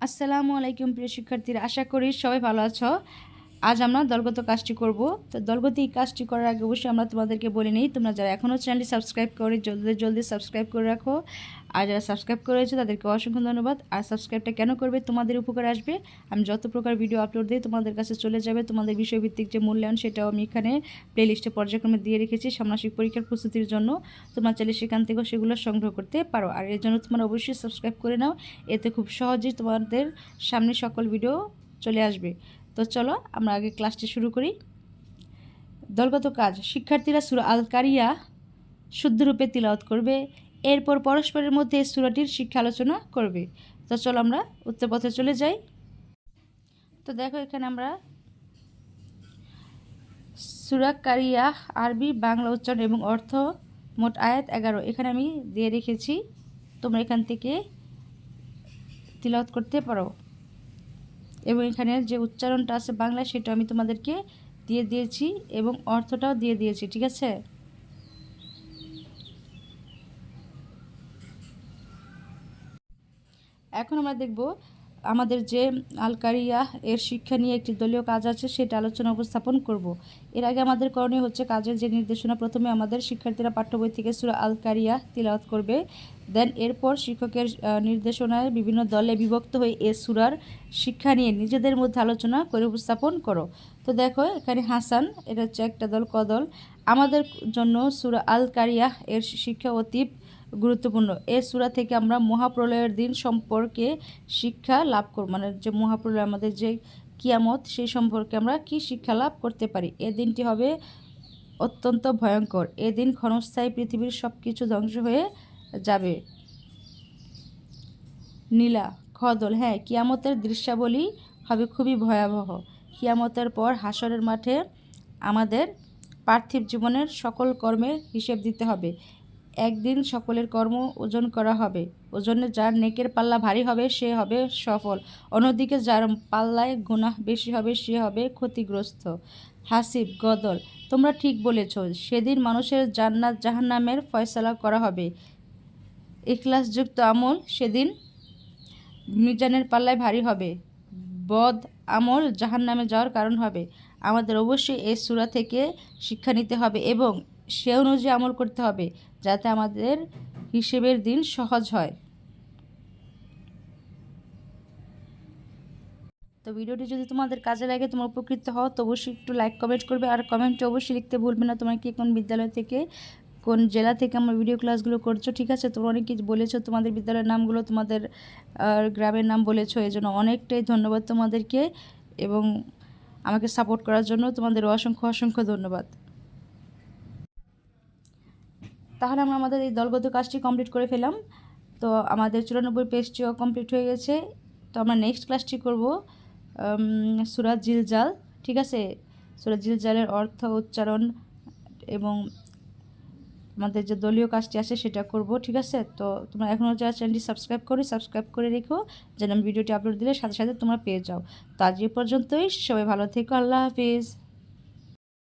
আসসালামু আলাইকুম প্রিয় শিক্ষার্থীরা আশা করি সবাই ভালো আছো। আজ আমরা দলগত কাজটি করব। তো দলগত এই কাজটি করার আগে অবশ্যই আমরা তোমাদেরকে বলে নিই, তোমরা যারা এখনও চ্যানেলটি সাবস্ক্রাইব করে জলদি জলদি সাবস্ক্রাইব করে রাখো। আর যারা সাবস্ক্রাইব করেছ তাদেরকে অসংখ্য ধন্যবাদ। আর সাবস্ক্রাইবটা কেন করবে, তোমাদের উপকার আসবে, আমি যত প্রকার ভিডিও আপলোড দিই, তোমাদের কাছে চলে যাবে। তোমাদের বিষয়ভিত্তিক যে মূল্যায়ন, সেটাও আমি এখানে প্লেলিস্টে পর্যায়ক্রমে দিয়ে রেখেছি সামনাসিক পরীক্ষার প্রস্তুতির জন্য। তোমরা চাইলে সেখান থেকেও সেগুলো সংগ্রহ করতে পারো। আর এর জন্য তোমরা অবশ্যই সাবস্ক্রাইব করে নাও, এতে খুব সহজেই তোমাদের সামনে সকল ভিডিও চলে আসবে। তো চলো আমরা আগে ক্লাসটি শুরু করি। দলগত কাজ, শিক্ষার্থীরা সুরা আল কারিয়া শুদ্ধরূপে তিলাওয়াত করবে, এরপর পরস্পরের মধ্যে সুরাটির শিক্ষা আলোচনা করবে। তো চলো আমরা উত্তরপথে চলে যাই। তো দেখো এখানে আমরা সুরা কারিয়া, আরবি, বাংলা উচ্চারণ এবং অর্থ মোট আয়াত এগারো। এখানে আমি দিয়ে রেখেছি, তোমরা এখান থেকে তিলাওয়াত করতে পারো। এবং এখানে যে উচ্চারণটা আছে বাংলায় সেটা আমি তোমাদেরকে দিয়ে দিয়েছি এবং অর্থটাও দিয়ে দিয়েছি, ঠিক আছে? এখন আমরা দেখব আমাদের যে আলকারিয়া এর শিক্ষা নিয়ে একটি দলীয় কাজ আছে, সেটা আলোচনা উপস্থাপন করব। এর আগে আমাদের করণীয় হচ্ছে কাজের যে নির্দেশনা, প্রথমে আমাদের শিক্ষার্থীরা পাঠ্য বই থেকে সুরা আলকারিয়া তিলাওয়াত করবে। দেন এরপর শিক্ষকের নির্দেশনায় বিভিন্ন দলে বিভক্ত হয়ে এ সুরার শিক্ষা নিয়ে নিজেদের মধ্যে আলোচনা করে উপস্থাপন করো। তো দেখো, এখানে হাসান, এটা হচ্ছে একটা দল কদল আমাদের জন্য সুরা আল কারিয়া এর শিক্ষা অতি গুরুত্বপূর্ণ। এ সুরা থেকে আমরা মহাপ্রলয়ের দিন সম্পর্কে শিক্ষা লাভ করব। মানে যে মহাপ্রলয় আমাদের যে কিয়ামত সেই সম্পর্কে আমরা কি শিক্ষা লাভ করতে পারি? এ দিনটি হবে অত্যন্ত ভয়ঙ্কর। এদিন ক্ষণস্থায়ী পৃথিবীর সব কিছু ধ্বংস হয়ে যাবে। নীলা, খদল হ্যাঁ কিয়ামতের দৃশ্যাবলী হবে খুবই ভয়াবহ। কিয়ামতের পর হাসরের মাঠে আমাদের পার্থিব জীবনের সকল কর্মের হিসেব দিতে হবে। একদিন সকলের কর্ম ওজন করা হবে। ওজনে যার নেকের পাল্লা ভারী হবে, সে হবে সফল। অন্যদিকে যার পাল্লায় গুনাহ বেশি হবে, সে হবে ক্ষতিগ্রস্ত। হাসিব, গদল, তোমরা ঠিক বলেছ, সেদিন মানুষের জান্নাত জাহান্নামের ফয়সলা করা হবে। ইখলাসযুক্ত আমল সেদিন মিজানের পাল্লায় ভারী হবে। বদ আমল জাহান নামে যাওয়ার কারণ হবে। আমাদের অবশ্যই এই সুরা থেকে শিক্ষা নিতে হবে এবং সে অনুযায়ী আমল করতে হবে যাতে আমাদের হিসেবের দিন সহজ হয়। তো ভিডিওটি যদি তোমাদের কাজে লাগে, তোমার উপকৃত হও, তো অবশ্যই একটু লাইক কমেন্ট করবে। আর কমেন্টে অবশ্যই লিখতে ভুলবে না। তোমার কি কোন বিদ্যালয় থেকে, কোন জেলা থেকে আমার ভিডিও ক্লাসগুলো করছ, ঠিক আছে? তোমরা অনেক কিছু বলেছ। তোমাদের বিদ্যালয়ের নামগুলো তোমাদের গ্রামের নাম বলেছ। এই জন্য অনেকটাই ধন্যবাদ তোমাদেরকে এবং আমাকে সাপোর্ট করার জন্য তোমাদের অসংখ্য অসংখ্য ধন্যবাদ। তাহলে আমরা আমাদের এই দলগত কাজটি কমপ্লিট করে ফেলাম তো আমাদের চুরানব্বই পেজটিও কমপ্লিট হয়ে গেছে। তো আমরা নেক্সট ক্লাসটি করব সুরাজ জিলজাল, ঠিক আছে? সুরাজ জিলজালের অর্থ উচ্চারণ এবং আমাদের যে দলীয় কাজটি আছে সেটা করব, ঠিক আছে? তো তোমরা এখনও যারা চ্যানেলটি সাবস্ক্রাইব করি সাবস্ক্রাইব করে রেখো, যেন ভিডিওটি আপলোড দিলে সাথে সাথে তোমরা পেয়ে যাও। তো আজ এ পর্যন্তই, সবাই ভালো থেকো, আল্লাহ হাফিজ।